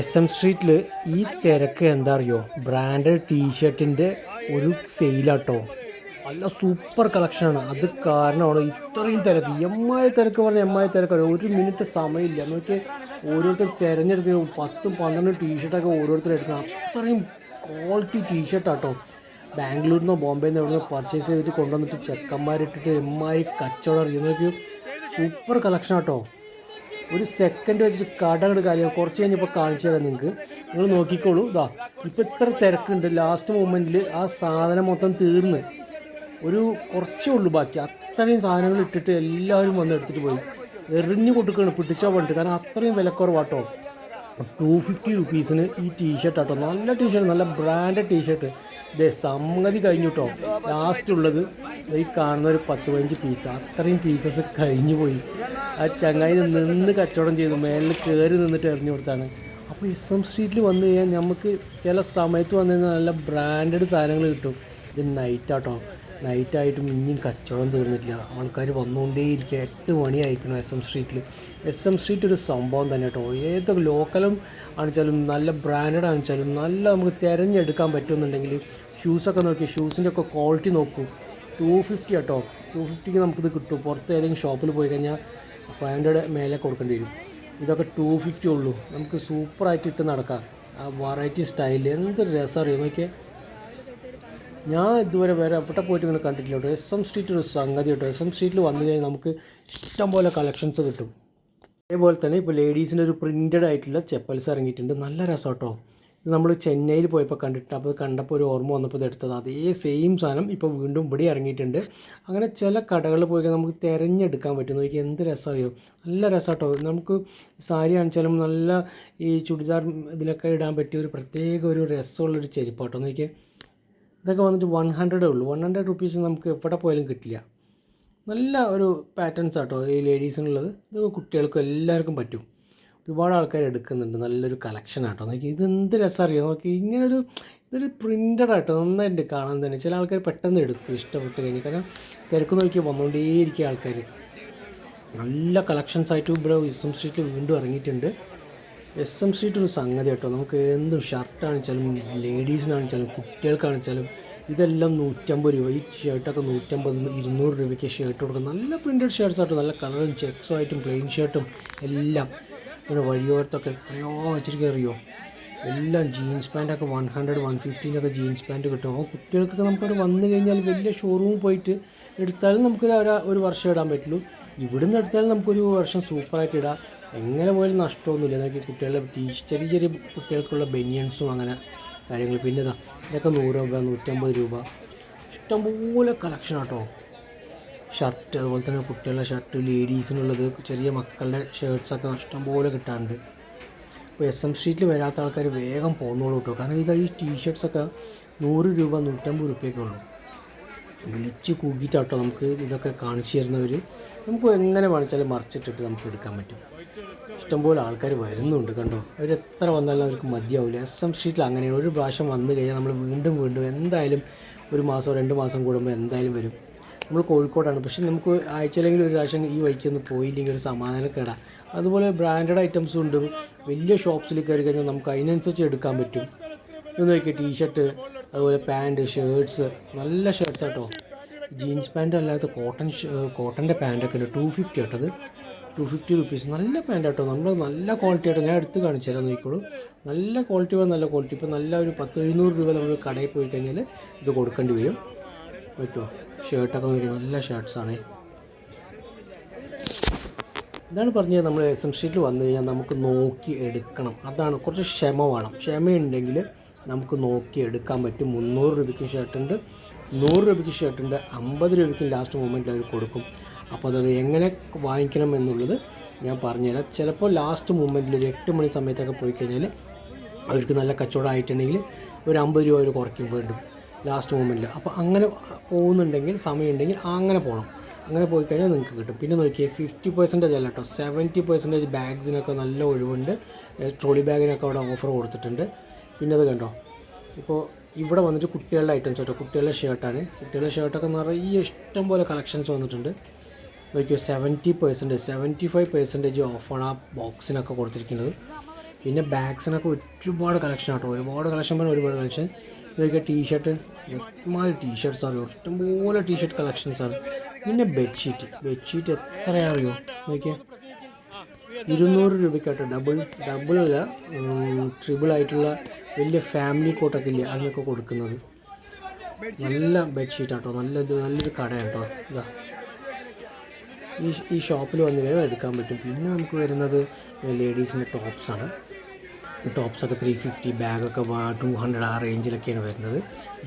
S M സ്ട്രീറ്റിൽ ഈ തിരക്ക് എന്താ അറിയോ ബ്രാൻഡഡ് ടീഷർട്ടിന്റെ ഒരു സെയിലാട്ടോ നല്ല സൂപ്പർ കളക്ഷനാണ് അത് കാരണമാണ് ഇത്രയും തിരക്ക്. എമ്മായ തിരക്ക് പറഞ്ഞാൽ എമ്മായ തിരക്കാണ് ഒരു മിനിറ്റ് സമയമില്ല. നോക്കി ഓരോരുത്തർ തിരഞ്ഞെടുക്കുന്ന പത്തും പന്ത്രണ്ടും ടീഷർട്ടൊക്കെ ഓരോരുത്തർ എടുക്കണം അത്രയും ക്വാളിറ്റി ടീഷർട്ടാട്ടോ ബാംഗ്ലൂരിൽ നിന്നോ ബോംബെയിൽ നിന്ന് എവിടെ പർച്ചേസ് ചെയ്തിട്ട് കൊണ്ടുവന്നിട്ട് ചെക്കന്മാരിട്ടിട്ട് എമ്മായി കച്ചവടം അറിയുന്നതൊക്കെ സൂപ്പർ കളക്ഷൻ ആട്ടോ. ഒരു സെക്കൻഡ് വെച്ചിട്ട് കടങ്ങട് കാര്യം കുറച്ച് കഴിഞ്ഞപ്പോൾ കാണിച്ചു തരാം നിങ്ങൾക്ക് നിങ്ങൾ നോക്കിക്കോളൂ. ഇതാ ഇപ്പോൾ ഇത്ര തിരക്കുണ്ട്. ലാസ്റ്റ് മൊമെന്റിൽ ആ സാധനം മൊത്തം തീർന്ന്. ഒരു കുറച്ചേ ഉള്ളൂ ബാക്കി. അത്രയും സാധനങ്ങൾ ഇട്ടിട്ട് എല്ലാവരും വന്ന് എടുത്തിട്ട് പോയി. എറിഞ്ഞു കൊടുക്കുകയാണ് പിടിച്ചാൽ പണ്ട്. കാരണം അത്രയും വിലക്കുറവാട്ടോ. ടു ഫിഫ്റ്റി റുപ്പീസിന് ഈ ടീഷർട്ട് ആട്ടോ. നല്ല ടീഷർട്ട് നല്ല ബ്രാൻഡഡ് ടീഷർട്ട് ഇതേ സംഗതി കഴിഞ്ഞു കേട്ടോ ലാസ്റ്റ് ഉള്ളത് ഈ കാണുന്ന ഒരു പത്ത് പതിനഞ്ച് പീസ് അത്രയും പീസസ് കഴിഞ്ഞു പോയി. ആ ചങ്ങായി നിന്ന് കച്ചവടം ചെയ്തു. മേലിൽ കയറി നിന്നിട്ട് എറിഞ്ഞു കൊടുത്താണ്. അപ്പോൾ എസ് എം സ്ട്രീറ്റിൽ വന്നു കഴിഞ്ഞാൽ നമുക്ക് ചില സമയത്ത് വന്നു കഴിഞ്ഞാൽ നല്ല ബ്രാൻഡഡ് സാധനങ്ങൾ കിട്ടും. ഇത് നൈറ്റ് ആട്ടോ നൈറ്റായിട്ടും ഇനിയും കച്ചവടം തീർന്നിട്ടില്ല. ആൾക്കാർ വന്നുകൊണ്ടേയിരിക്കുക എട്ട് മണി അയക്കണം എസ് എം സ്ട്രീറ്റിൽ എസ് എം സ്ട്രീറ്റ് ഒരു സംഭവം തന്നെ കേട്ടോ ഏതൊക്കെ ലോക്കലും ആണെച്ചാലും നല്ല ബ്രാൻഡഡ് ആണെച്ചാലും നല്ല നമുക്ക് തിരഞ്ഞെടുക്കാൻ പറ്റുമെന്നുണ്ടെങ്കിൽ ഷൂസൊക്കെ നോക്കി ഷൂസിന്റെ ഒക്കെ ക്വാളിറ്റി നോക്കൂ. ടു ഫിഫ്റ്റി കേട്ടോ ടു ഫിഫ്റ്റിക്ക് നമുക്കിത് കിട്ടും. പുറത്ത് ഏതെങ്കിലും ഷോപ്പിൽ പോയി കഴിഞ്ഞാൽ ഫൈവ് ഹൺഡ്രഡ് മേലെ കൊടുക്കേണ്ടി വരും. ഇതൊക്കെ ടു ഫിഫ്റ്റി ഉള്ളൂ. നമുക്ക് സൂപ്പറായിട്ട് ഇട്ട് നടക്കാം. ആ വെറൈറ്റി സ്റ്റൈൽ എന്ത് രസം അറിയോ? നോക്കിയേ. ഞാൻ ഇതുവരെ വേറെ എവിടെ പോയിട്ട് ഇങ്ങനെ കണ്ടിട്ടില്ല കേട്ടോ. എസ് എം സ്ട്രീറ്റ് ഒരു സംഗതി കേട്ടോ. എസ് എം സ്ട്രീറ്റിൽ വന്നു കഴിഞ്ഞാൽ നമുക്ക് ഇഷ്ടംപോലെ കളക്ഷൻസ് കിട്ടും. അതേപോലെ തന്നെ ഇപ്പോൾ ലേഡീസിന്റെ ഒരു പ്രിന്റഡ് ആയിട്ടുള്ള ചെപ്പൽസ് ഇറങ്ങിയിട്ടുണ്ട്. നല്ല രസം കേട്ടോ നമ്മൾ ചെന്നൈയിൽ പോയപ്പോൾ കണ്ടിട്ട് അപ്പോൾ കണ്ടപ്പോൾ ഒരു ഓർമ്മ വന്നപ്പോൾ ഇത് എടുത്തത്. അതേ സെയിം സാധനം ഇപ്പോൾ വീണ്ടും ഇവിടെ ഇറങ്ങിയിട്ടുണ്ട്. അങ്ങനെ ചില കടകളിൽ പോയി നമുക്ക് തിരഞ്ഞെടുക്കാൻ പറ്റും. നോക്കി എന്ത് രസമറിയോ നല്ല രസം കേട്ടോ നമുക്ക് സാരി കാണിച്ചാലും നല്ല ഈ ചുടിദാർ ഇതിലൊക്കെ ഇടാൻ പറ്റിയ ഒരു പ്രത്യേക ഒരു രസമുള്ളൊരു ചെരുപ്പാട്ടോ. നോക്കിയേ ഇതൊക്കെ വന്നിട്ട് വൺ ഹൺഡ്രഡേ ഉള്ളൂ. വൺ ഹൺഡ്രഡ് റുപ്പീസ് നമുക്ക് എവിടെ പോയാലും കിട്ടില്ല. നല്ല ഒരു പാറ്റേൺസ് ആട്ടോ ഈ ലേഡീസിനുള്ളത് ഇത് കുട്ടികൾക്കും എല്ലാവർക്കും പറ്റും. ഒരുപാട് ആൾക്കാർ എടുക്കുന്നുണ്ട്. നല്ലൊരു കളക്ഷൻ ആട്ടോ. നോക്കി ഇത് എന്ത് രസം അറിയാം? നോക്കി ഇങ്ങനൊരു ഇതൊരു പ്രിന്റഡ് ആട്ടോ. നന്നായിട്ട് കാണാൻ തന്നെ. ചില ആൾക്കാർ പെട്ടെന്ന് എടുക്കും ഇഷ്ടപ്പെട്ട് കഴിഞ്ഞ്. കാരണം തിരക്ക് നോക്കി വന്നുകൊണ്ടേയിരിക്കുക ആൾക്കാർ നല്ല കളക്ഷൻസ് ആയിട്ട് ഇവിടെ എസ് എം സ്ട്രീറ്റിൽ വീണ്ടും ഇറങ്ങിയിട്ടുണ്ട്. എസ് എം സ്ട്രീറ്റ് ഒരു സംഗതി കേട്ടോ നമുക്ക് എന്തും ഷർട്ടാണെച്ചാലും ലേഡീസിനാണെച്ചാലും കുട്ടികൾക്കാണെച്ചാലും ഇതെല്ലാം നൂറ്റമ്പത് രൂപ. ഈ ഷർട്ടൊക്കെ നൂറ്റമ്പത് ഇരുന്നൂറ് രൂപയ്ക്ക് ഷർട്ട് കൊടുക്കും. നല്ല പ്രിന്റഡ് ഷർട്ട്സ് ആട്ടോ. നല്ല കളറും ചെക്സും ആയിട്ടും പ്ലെയിൻ ഷർട്ടും എല്ലാം. പിന്നെ വഴിയോരത്തൊക്കെ എത്രയോ വെച്ചിട്ട് അറിയോ? എല്ലാം ജീൻസ് പാന്റൊക്കെ വൺ ഹൺഡ്രഡ് വൺ ഫിഫ്റ്റീനൊക്കെ ജീൻസ് പാന്റ് കിട്ടും. അപ്പോൾ കുട്ടികൾക്കൊക്കെ നമുക്കവിടെ വന്നു കഴിഞ്ഞാൽ വലിയ ഷോറൂമിൽ പോയിട്ട് എടുത്താലും നമുക്ക് ഒരു ഒരു വർഷം ഇടാൻ പറ്റുള്ളൂ. ഇവിടുന്ന് എടുത്താലും നമുക്കൊരു വർഷം സൂപ്പറായിട്ട് ഇടാം. എങ്ങനെ പോയാലും നഷ്ടമൊന്നുമില്ല. നോക്കി കുട്ടികളുടെ ചെറിയ ചെറിയ കുട്ടികൾക്കുള്ള ബെനിയൻസും അങ്ങനെ കാര്യങ്ങൾ. പിന്നെ ഇതാ ഇതൊക്കെ നൂറ് രൂപ നൂറ്റമ്പത് രൂപ. ഇഷ്ടംപോലെ കളക്ഷൻ ആട്ടോ. ഷർട്ട് അതുപോലെ തന്നെ കുട്ടികളുടെ ഷർട്ട് ലേഡീസിനുള്ളത് ചെറിയ മക്കളുടെ ഷർട്ട്സൊക്കെ ഇഷ്ടംപോലെ കിട്ടാറുണ്ട്. ഇപ്പോൾ എസ് എം സ്ട്രീറ്റിൽ വരാത്ത ആൾക്കാർ വേഗം പോകുന്നോളൂ കേട്ടോ കാരണം ഇതാ ഈ ടീഷർട്ട്സൊക്കെ നൂറ് രൂപ നൂറ്റമ്പത് റുപ്യൊക്കെ ഉള്ളൂ. വിളിച്ച് കൂക്കിയിട്ടാട്ടോ നമുക്ക് ഇതൊക്കെ കാണിച്ചു തരുന്നവർ നമുക്ക് എങ്ങനെ വാങ്ങിച്ചാലും മറിച്ചിട്ടിട്ട് നമുക്ക് എടുക്കാൻ പറ്റും. ഇഷ്ടംപോലെ ആൾക്കാർ വരുന്നുണ്ട് കണ്ടോ? അവർ എത്ര വന്നാലും അവർക്ക് മതിയാവില്ല എസ് എം സ്ട്രീറ്റിൽ അങ്ങനെയാണ് ഒരു പ്രാവശ്യം വന്നു കഴിഞ്ഞാൽ നമ്മൾ വീണ്ടും വീണ്ടും എന്തായാലും ഒരു മാസം രണ്ട് മാസം കൂടുമ്പോൾ എന്തായാലും വരും. നമ്മൾ കോഴിക്കോടാണ്. പക്ഷേ നമുക്ക് ആഴ്ചയിലെങ്കിൽ ഒരു പ്രാവശ്യം ഈ വഴിക്ക് ഒന്ന് പോയില്ലെങ്കിൽ ഒരു സമാധാനക്കേടാ. അതുപോലെ ബ്രാൻഡഡ് ഐറ്റംസും ഉണ്ട്. വലിയ ഷോപ്സിൽ കയറി കഴിഞ്ഞാൽ നമുക്ക് അതിനനുസരിച്ച് എടുക്കാൻ പറ്റും. ഇത് നോക്കിയാൽ ടീഷർട്ട് അതുപോലെ പാന്റ് ഷേർട്ട്സ് നല്ല ഷർട്ട്സ് കേട്ടോ ജീൻസ് പാന്റ് അല്ലാത്ത കോട്ടൺ കോട്ടന്റെ പാന്റൊക്കെ ഉണ്ട് ടു ഫിഫ്റ്റി കേട്ടത് ടു ഫിഫ്റ്റി റുപ്പീസ് നല്ല പാന്റ് കേട്ടോ നമ്മൾ നല്ല ക്വാളിറ്റി ആട്ടോ ഞാൻ എടുത്ത് കാണിച്ചു നോക്കിക്കോളൂ. നല്ല ക്വാളിറ്റി വേണം നല്ല ക്വാളിറ്റി ഇപ്പോൾ നല്ല ഒരു പത്ത് എഴുന്നൂറ് രൂപ നമ്മൾ കടയിൽ പോയി കഴിഞ്ഞാൽ ഇത് കൊടുക്കേണ്ടി വരും. പറ്റുമോ? ഷർട്ടൊക്കെ നോക്കി നല്ല ഷർട്ട്സാണേ ഇതാണ് പറഞ്ഞത് നമ്മൾ എസ് എം സ്ട്രീറ്റിൽ വന്നു കഴിഞ്ഞാൽ നമുക്ക് നോക്കി എടുക്കണം. അതാണ് കുറച്ച് ക്ഷമ വേണം. ക്ഷമയുണ്ടെങ്കിൽ നമുക്ക് നോക്കി എടുക്കാൻ പറ്റും. മുന്നൂറ് രൂപയ്ക്ക് ഷർട്ടുണ്ട് നൂറ് രൂപയ്ക്ക് ഷർട്ടുണ്ട് അമ്പത് രൂപയ്ക്ക് ലാസ്റ്റ് മൂമെന്റ് അവർ കൊടുക്കും. അപ്പോൾ അത് എങ്ങനെ വാങ്ങിക്കണം എന്നുള്ളത് ഞാൻ പറഞ്ഞുതരാം. ചിലപ്പോൾ ലാസ്റ്റ് മൂമെന്റിൽ ഒരു എട്ട് മണി സമയത്തൊക്കെ പോയി കഴിഞ്ഞാൽ അവർക്ക് നല്ല കച്ചവടം ആയിട്ടുണ്ടെങ്കിൽ ഒരു അമ്പത് രൂപ അവർ കുറയ്ക്കും വീണ്ടും. ലാസ്റ്റ് മൂമെന്റിൽ അപ്പോൾ അങ്ങനെ പോകുന്നുണ്ടെങ്കിൽ സമയമുണ്ടെങ്കിൽ അങ്ങനെ പോകണം അങ്ങനെ പോയി കഴിഞ്ഞാൽ നിങ്ങൾക്ക് കിട്ടും. പിന്നെ നോക്കിയാൽ ഫിഫ്റ്റി പെർസെന്റേജ് അല്ല കേട്ടോ സെവന്റി പെർസെന്റേജ് ബാഗ്സിനൊക്കെ നല്ല ഒഴിവുണ്ട്. ട്രോളി ബാഗിനൊക്കെ അവിടെ ഓഫർ കൊടുത്തിട്ടുണ്ട്. പിന്നെ അത് കണ്ടോ? ഇപ്പോൾ ഇവിടെ വന്നിട്ട് കുട്ടികളുടെ ഐറ്റംസ് കേട്ടോ കുട്ടികളുടെ ഷർട്ടാണ് കുട്ടികളുടെ ഷർട്ടൊക്കെ നിറയെ ഇഷ്ടം പോലെ കളക്ഷൻസ് വന്നിട്ടുണ്ട്. നോക്കിയോ seventy percentage seventy five percentage ഓഫാണ് ആ ബോക്സിനൊക്കെ കൊടുത്തിരിക്കുന്നത്. പിന്നെ ബാഗ്സിനൊക്കെ ഒരുപാട് കളക്ഷൻ ആട്ടോ. ഒരുപാട് കളക്ഷൻ പറഞ്ഞാൽ ഒരുപാട് കളക്ഷൻ ഇതൊക്കെ ടീഷർട്ട് ഒരുമാതിരി ടീഷർട്ട്സ് അറിയോ ഇഷ്ടംപോലെ ടീഷർട്ട് കളക്ഷൻസ് ആണ് പിന്നെ ബെഡ്ഷീറ്റ് ബെഡ്ഷീറ്റ് എത്രയാറിയോ? നോക്കിയാൽ ഇരുന്നൂറ് രൂപയ്ക്കായിട്ട് ഡബിൾ അല്ല ട്രിബിൾ ആയിട്ടുള്ള വലിയ ഫാമിലി കോട്ടൊക്കെ ഇല്ലേ? അതിനൊക്കെ കൊടുക്കുന്നത്. നല്ല ബെഡ്ഷീറ്റ് ആട്ടോ. നല്ല ഇത് നല്ലൊരു കടയാണ് കേട്ടോ ഇതാ. ഈ ഈ ഷോപ്പിൽ വന്നു കഴിഞ്ഞാൽ എടുക്കാൻ പറ്റും. പിന്നെ നമുക്ക് വരുന്നത് ലേഡീസിന്റെ ടോപ്സാണ് ടോപ്സൊക്കെ ത്രീ ഫിഫ്റ്റി ബാഗൊക്കെ ടു ഹൺഡ്രഡ് ആ റേഞ്ചിലൊക്കെയാണ് വരുന്നത്.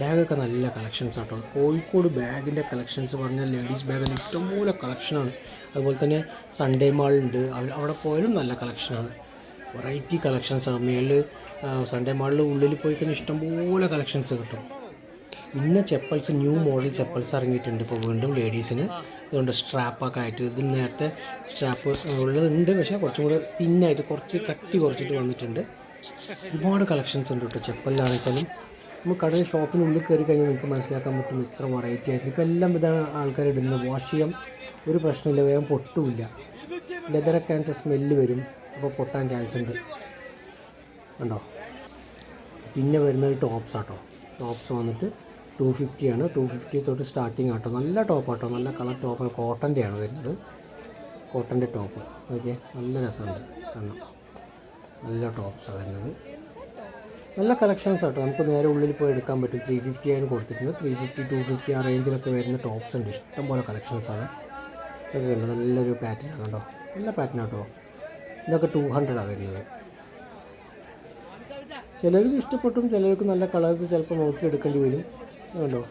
ബാഗൊക്കെ നല്ല കളക്ഷൻസ് ആട്ടോ. കോഴിക്കോട് ബാഗിന്റെ കളക്ഷൻസ് പറഞ്ഞാൽ ലേഡീസ് ബാഗിന്റെ ഇഷ്ടംപോലെ കളക്ഷനാണ് അതുപോലെ തന്നെ സൺഡേ മാളുണ്ട് അവിടെ പോയാലും നല്ല കളക്ഷനാണ് വെറൈറ്റി കളക്ഷൻസാണ് മേളിൽ സൺഡേ മാളിൽ ഉള്ളിൽ പോയി കഴിഞ്ഞാൽ ഇഷ്ടംപോലെ കളക്ഷൻസ് കിട്ടും. പിന്നെ ചെപ്പൽസ് ന്യൂ മോഡൽ ചെപ്പൽസ് ഇറങ്ങിയിട്ടുണ്ട് ഇപ്പോൾ വീണ്ടും ലേഡീസിന് അതുകൊണ്ട് സ്ട്രാപ്പൊക്കെ ആയിട്ട്. ഇതിൽ നേരത്തെ സ്ട്രാപ്പ് ഉള്ളതുണ്ട് പക്ഷേ കുറച്ചും കൂടെ തിന്നായിട്ട് കുറച്ച് കട്ടി കുറച്ചിട്ട് വന്നിട്ടുണ്ട്. ഒരുപാട് കളക്ഷൻസ് ഉണ്ട് കേട്ടോ. ചെപ്പലിലാണെച്ചാലും നമുക്ക് കടയിൽ ഷോപ്പിനുള്ളിൽ കയറി കഴിഞ്ഞാൽ നിങ്ങൾക്ക് മനസ്സിലാക്കാൻ പറ്റും ഇത്ര വെറൈറ്റി ആയിട്ട് ഇപ്പോൾ എല്ലാം ഇതാണ് ആൾക്കാർ ഇടുന്നത്. വാഷ് ചെയ്യാൻ ഒരു പ്രശ്നമില്ല വേഗം പൊട്ടുമില്ല. ലെതറൊക്കെ ആണെന്ന് സ്മെല്ല് വരും. അപ്പോൾ പൊട്ടാൻ ചാൻസ് ഉണ്ട്. ഉണ്ടോ പിന്നെ വരുന്നത് ടോപ്സ് ആട്ടോ. ടോപ്സ് വന്നിട്ട് ടു ഫിഫ്റ്റി ആണ്. ടു ഫിഫ്റ്റി തൊട്ട് സ്റ്റാർട്ടിങ് ആട്ടോ. നല്ല ടോപ്പ് ആട്ടോ. നല്ല കളർ ടോപ്പ് കോട്ടന്റെ ആണ് വരുന്നത്. കോട്ടന്റെ ടോപ്പ് ഓക്കെ നല്ല രസമുണ്ട്. കാണാം നല്ല ടോപ്സാണ് വരുന്നത്. നല്ല കളക്ഷൻസ് ആട്ടോ. നമുക്ക് നേരെ ഉള്ളിൽ പോയി എടുക്കാൻ പറ്റും. ത്രീ ഫിഫ്റ്റി ആണ് കൊടുത്തിട്ടുണ്ട് ത്രീ ഫിഫ്റ്റി ടു ഫിഫ്റ്റി ആ റേഞ്ചിലൊക്കെ വരുന്ന ടോപ്സ് ഉണ്ട്. ഇഷ്ടംപോലെ കളക്ഷൻസ് ആണ്. ഇതൊക്കെ ഉണ്ട് നല്ലൊരു പാറ്റേൺ ആണ് കേട്ടോ നല്ല പാറ്റേൺ ആട്ടോ. ഇതൊക്കെ ടു ഹൺഡ്രഡാണ് വരുന്നത്. ചിലർക്ക് ഇഷ്ടപ്പെട്ടും ചിലർക്ക് നല്ല കളേഴ്സ് ചിലപ്പോൾ നോക്കി എടുക്കേണ്ടി വരും. അതുകൊണ്ടോ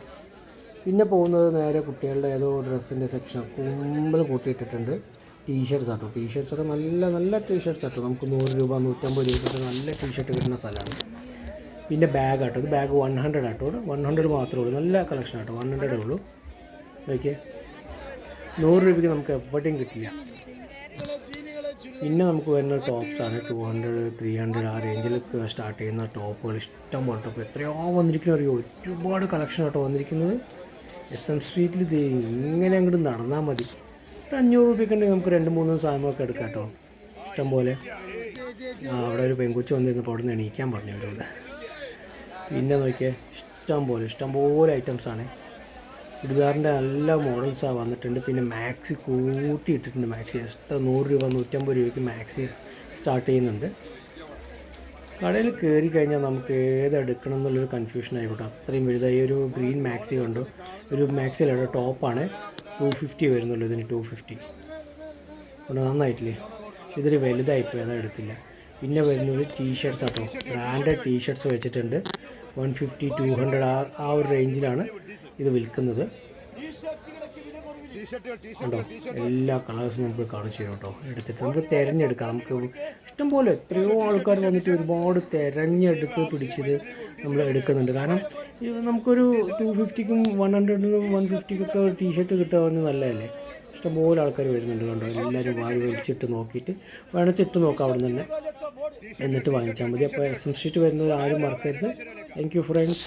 പിന്നെ പോകുന്നത് നേരെ കുട്ടികളുടെ ഏതോ ഡ്രസ്സിന്റെ സെക്ഷൻ കുമ്പൽ കൂട്ടിയിട്ടിട്ടുണ്ട്. ടീഷർട്ട്സ് ആട്ടോ ടീഷർട്ട്സ് ഒക്കെ നല്ല നല്ല ടീഷർട്ട്സ് ആട്ടോ നമുക്ക് നൂറ് രൂപ നൂറ്റമ്പത് രൂപ നല്ല ടീഷർട്ട് കിട്ടുന്ന സ്ഥലമാണ്. പിന്നെ ബാഗ് ആട്ടോ ഇത് ബാഗ് വൺ ഹൺഡ്രഡ് ആട്ടോ വൺ ഹൺഡ്രഡ് മാത്രമേ ഉള്ളൂ. നല്ല കളക്ഷൻ ആട്ടോ വൺ ഹൺഡ്രഡേ ഉള്ളൂ. ഓക്കെ നൂറ് രൂപയ്ക്ക് നമുക്ക് എവിടെയും കിട്ടില്ല. പിന്നെ നമുക്ക് വരുന്ന ടോപ്സ് ആണ്. ടു ഹൺഡ്രഡ് ത്രീ ഹൺഡ്രഡ് ആ റേഞ്ചിൽ സ്റ്റാർട്ട് ചെയ്യുന്ന ടോപ്പുകൾ ഇഷ്ടം പോലെ ടോപ്പ് എത്രയോ വന്നിരിക്കുന്നു അറിയോ ഒരുപാട് കളക്ഷൻ ആട്ടോ വന്നിരിക്കുന്നത്. എസ് എം സ്ട്രീറ്റിൽ ഇങ്ങനെ അങ്ങോട്ട് നടന്നാൽ മതി. ഒരു അഞ്ഞൂറ് രൂപയ്ക്ക് ഉണ്ടെങ്കിൽ നമുക്ക് രണ്ട് മൂന്ന് സാധനമൊക്കെ എടുക്കാം കേട്ടോ. ഇഷ്ടംപോലെ. അവിടെ ഒരു പെൺകുച്ചി വന്നിരുന്നപ്പോൾ അവിടെ നിന്ന് എണീക്കാൻ പറഞ്ഞു അവരോട്. പിന്നെ നോക്കിയേ ഇഷ്ടംപോലെ ഇഷ്ടംപോലെ ഇഷ്ടം പോലെ ഐറ്റംസ് ആണ്. ചുരിദാറിന്റെ നല്ല മോഡൽസാണ് വന്നിട്ടുണ്ട്. പിന്നെ മാക്സി കൂട്ടി ഇട്ടിട്ടുണ്ട് മാക്സി എക്സ്ട്രാ നൂറ് രൂപ നൂറ്റമ്പത് രൂപയ്ക്ക് മാക്സി സ്റ്റാർട്ട് ചെയ്യുന്നുണ്ട്. കടയിൽ കയറി കഴിഞ്ഞാൽ നമുക്ക് ഏതെടുക്കണം എന്നുള്ളൊരു കൺഫ്യൂഷൻ ആയിക്കോട്ടെ അത്രയും വലുതായി ഒരു ഗ്രീൻ മാക്സി കണ്ടു. ഒരു മാക്സിയുടെ ടോപ്പാണ് ടു ഫിഫ്റ്റി വരുന്നുള്ളൂ ഇതിന് ടു ഫിഫ്റ്റി അതുകൊണ്ട് നന്നായിട്ടില്ലേ? ഇതൊരു വലുതായിപ്പോയി അതാ എടുത്തില്ല. പിന്നെ വരുന്നത് ടീഷർട്ട്സ് ആട്ടോ ബ്രാൻഡഡ് ടീഷർട്ട്സ് വെച്ചിട്ടുണ്ട്. വൺ ഫിഫ്റ്റി ടു ഹൺഡ്രഡ് ആ ആ ഒരു റേഞ്ചിലാണ് ഇത് വിൽക്കുന്നത്. കണ്ടോ എല്ലാ കളേഴ്സും നമുക്ക് കാണിച്ചു തരും കേട്ടോ. എടുത്തിട്ട് നമുക്ക് തിരഞ്ഞെടുക്കാം. നമുക്ക് ഇഷ്ടംപോലെ എത്രയോ ആൾക്കാർ വന്നിട്ട് ഒരുപാട് തിരഞ്ഞെടുത്ത് പിടിച്ചത് നമ്മൾ എടുക്കുന്നുണ്ട്. കാരണം നമുക്കൊരു ടു ഫിഫ്റ്റിക്കും വൺ ഹൺഡ്രഡിനും വൺ ഫിഫ്റ്റിക്കൊക്കെ ടീഷർട്ട് കിട്ടുക നല്ലതല്ലേ? ഇഷ്ടംപോലെ ആൾക്കാർ വരുന്നുണ്ട് കണ്ടോ? എല്ലാവരും വാരി വലിച്ചിട്ട് നോക്കിയിട്ട് വേണച്ചിട്ട് നോക്കാം അവിടെ തന്നെ. എന്നിട്ട് വാങ്ങിച്ചാൽ മതി. അപ്പോൾ എസ് എം സ്ട്രീറ്റ് വരുന്നവർ ആരും മറക്കരുത്. Thank you friends